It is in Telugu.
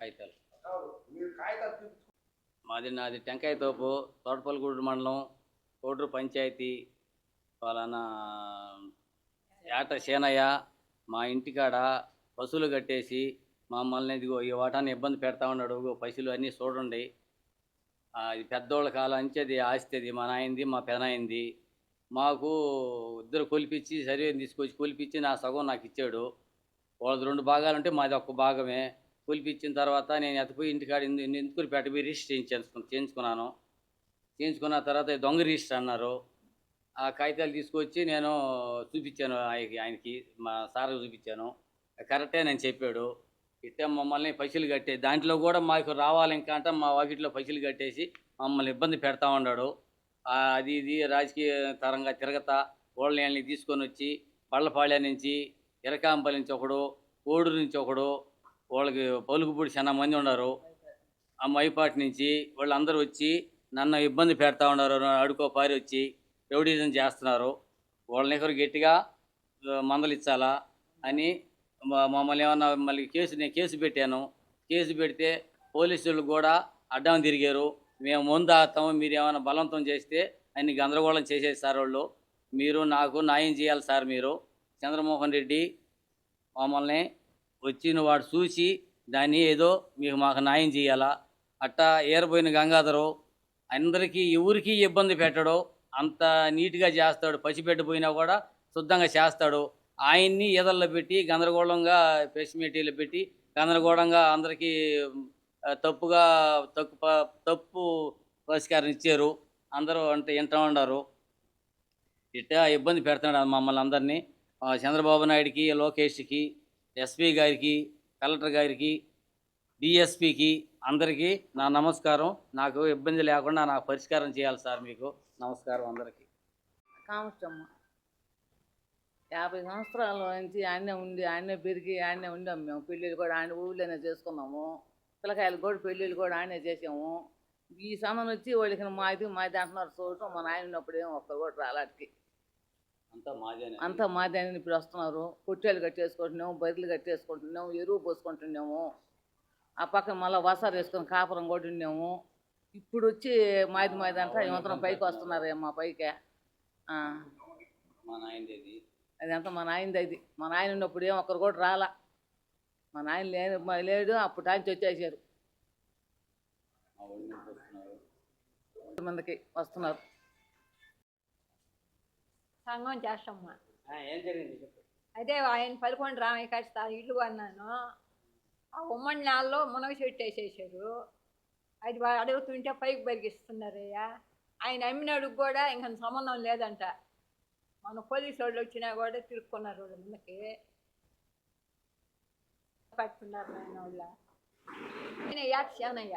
కాగితాలు. మాది నాది టెంకాయ తోపు తోటపల్లిగూడు మండలం కోటూరు పంచాయతీ పలానా ఏట సేనయ్య మా ఇంటికాడ పశువులు కట్టేసి మమ్మల్ని ఇదిగో ఈ వాటాన్ని ఇబ్బంది పెడతా ఉన్నాడు పశువులు అన్నీ చూడండి. ఇది పెద్దోళ్ళ కాలం నుంచి అది ఆస్తి అది మా నాయింది మా పెనాయింది మాకు ఇద్దరు కొలిపించి సర్వేని తీసుకొచ్చి కొలిపించి నా సగం నాకు ఇచ్చాడు. వాళ్ళది రెండు భాగాలు ఉంటే మాది ఒక్క భాగమే. కొలిపించిన తర్వాత నేను ఎత్తపోయి ఇంటికాడ ఎందుకు పెట్ట పోయి రిజిస్టర్ చేయించుకున్నాను చేయించుకున్నాను. చేయించుకున్న తర్వాత దొంగ రిజిస్టర్ అన్నారు. ఆ కాగితాలు తీసుకొచ్చి నేను చూపించాను ఆయనకి ఆయనకి మా సార్కి చూపించాను. కరెక్టే నేను చెప్పాడు. ఇట్టే మమ్మల్ని పైసలు కట్టే దాంట్లో కూడా మాకు రావాలి ఇంకా అంటే మా వాకిట్లో పైసలు కట్టేసి మమ్మల్ని ఇబ్బంది పెడతా ఉన్నాడు. అది ఇది రాజకీయ తరంగా తిరగతా ఓళ్ళని తీసుకొని వచ్చి బళ్ళపాళ్య నుంచి ఇరకాంపల్లి నుంచి ఒకడు కోడూరు నుంచి ఒకడు వాళ్ళకి పలుకుపూడి చాలా మంది ఉన్నారు. ఆ మైపాటి నుంచి వాళ్ళందరూ వచ్చి నన్ను ఇబ్బంది పెడతా ఉన్నారు అడుకో పారి వచ్చి రౌడీజం చేస్తున్నారు. వాళ్ళని ఎవరు గట్టిగా మందలిచ్చాలా అని మమ్మల్ని ఏమన్నా మళ్ళీ కేసు నేను కేసు పెట్టాను. కేసు పెడితే పోలీసులు కూడా అడ్డం తిరిగారు. మేము ముందు ఆగుతాము మీరు ఏమైనా బలవంతం చేస్తే అన్ని గందరగోళం చేసేది సార్ వాళ్ళు. మీరు నాకు న్యాయం చేయాలి సార్ మీరు. చంద్రమోహన్ రెడ్డి మమ్మల్ని వచ్చిన వాడు చూసి దాన్ని ఏదో మీకు మాకు న్యాయం చేయాలా? అట్టా ఏరబోయిన గంగాధరు అందరికీ ఎవరికి ఇబ్బంది పెట్టడు అంత నీట్గా చేస్తాడు పసిపెట్టిపోయినా కూడా శుద్ధంగా చేస్తాడు. ఆయన్ని ఎదల్లో పెట్టి గందరగోళంగా ప్రెస్ పెట్టి గందరగోళంగా అందరికీ తప్పుగా తప్పు తప్పు పరిష్కారం ఇచ్చారు. అందరూ అంటే వింటూ ఉన్నారు. ఇట్టా ఇబ్బంది పెడుతున్నాడు మమ్మల్ని అందరినీ. చంద్రబాబు నాయుడికి లోకేష్కి ఎస్పీ గారికి కలెక్టర్ గారికి డిఎస్పికి అందరికీ నా నమస్కారం. నాకు ఇబ్బంది లేకుండా నాకు పరిష్కారం చేయాలి సార్ మీకు. నమస్కారం అందరికీ. కామస్టమ్మ యాభై సంవత్సరాల నుంచి ఆయనే ఉండి ఆయనే పెరిగి ఆయనే ఉండాము మేము. పెళ్ళిళ్ళు కూడా ఆయన ఊళ్ళోనే చేసుకున్నాము. పిల్లకాయలు కూడా పెళ్ళిళ్ళు కూడా ఆయనే చేసాము. ఈ సమయం వచ్చి వాళ్ళకి మాది మాది అంటున్నారు. చూడటం మా నాయన ఉన్నప్పుడు ఏం ఒక్కరు కూడా రాలాటికి అంతా మాదేనే. అంతా మాది అని ఇప్పుడు వస్తున్నారు. పొట్టేలు కట్టేసుకుంటున్నాము బర్రెలు కట్టేసుకుంటున్నాము ఎరువు పోసుకుంటున్నాము. ఆ పక్కన మళ్ళీ వసారు వేసుకొని కాపురం కూడా ఉన్నాము ఇప్పుడు వచ్చి మాది మాది అంట యువతరం పైకి వస్తున్నారు మా పైకి. ఆ. మా నాయనది అదంతా మా నాయనది అది. మా నాయన ఉన్నప్పుడు ఏం ఒక్కరు కూడా రాలా. మా నాయన లేని లేడు అప్పుడు ఆయన వచ్చేసారు. మందికి వస్తున్నారు. సంఘం చేస్తామ్మా ఏం జరిగింది చెప్పు. అదే ఆయన పదకొండు రామయ్య కట్ట ఇల్లు కొన్నాను. ఆ ఉమ్మడి నెలలో మునగ చెట్టు వేసేసారు. అది అడుగుతుంటే పైకి బరిగిస్తున్నారయ్యా ఆయన అమ్మినాడికి కూడా ఇంకా సంబంధం లేదంట. మన పోలీసు వాళ్ళు వచ్చినా కూడా తిరుక్కున్నారు వాళ్ళ ముందుకి. పట్టుకున్నారు ఆయన వాళ్ళ. ఆయన యాక్సియానయ్య